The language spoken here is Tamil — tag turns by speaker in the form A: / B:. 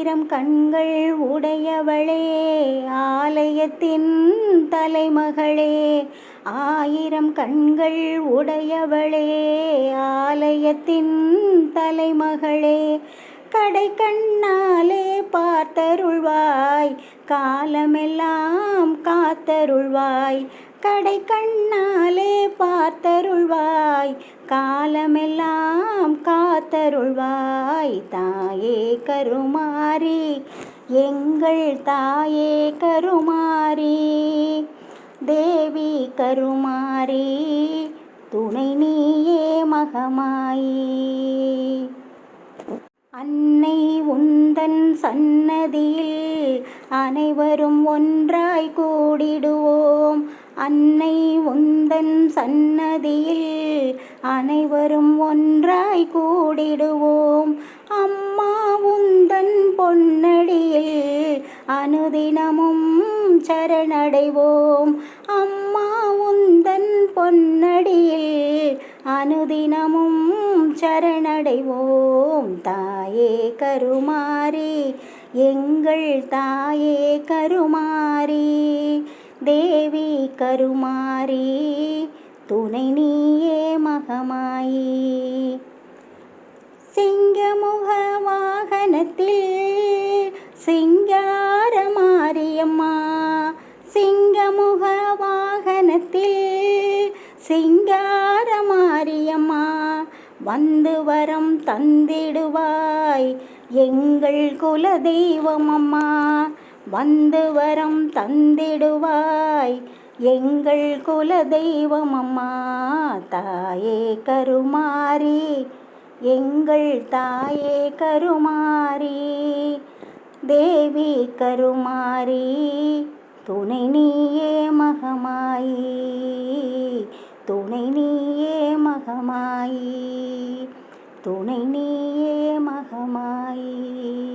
A: ஆயிரம் கண்கள் உடையவளே ஆலயத்தின் தலைமகளே ஆயிரம் கண்கள் உடையவளே ஆலயத்தின் தலைமகளே. கடை கண்ணாலே பார்த்தருள்வாய் காலமெல்லாம் காத்தருள்வாய். கடை கண்ணாலே பார்த்தருள்வாய் காலமெல்லாம் காத்தருள்வாய். தாயே கருமாரி எங்கள் தாயே கருமாரி தேவி கருமாரி துணை நீயே மகமாயி. அன்னை உந்தன் சன்னதியில் அனைவரும் ஒன்றாய் கூடிடுவோம். அன்னை உந்தன் சன்னதியில் அனைவரும் ஒன்றாய் கூடிடுவோம். அம்மா உந்தன் பொன்னடியில் அனுதினமும் சரணடைவோம். அம்மா உந்தன் பொன்னடியில் அனுதினமும் சரணடைவோம். தாயே கருமாறி எங்கள் தாயே கருமாறி தேவி கருமாரி துணை நீயே மகமாயி. சிங்கமுக வாகனத்தில் சிங்கார மாரியம்மா சிங்கமுக வாகனத்தில் சிங்கார மாரியம்மா வந்து வரம் தந்திடுவாய் எங்கள் குல தெய்வம் அம்மா. வந்து வரம் தந்திடுவாய். எங்கள் குல தெய்வம் அம்மா தாயே கருமாரி எங்கள் தாயே கருமாரி தேவி கருமாரி துணை நீயே மகமாயி துணை நீயே மகமாயி துணை நீயே மகமாயி.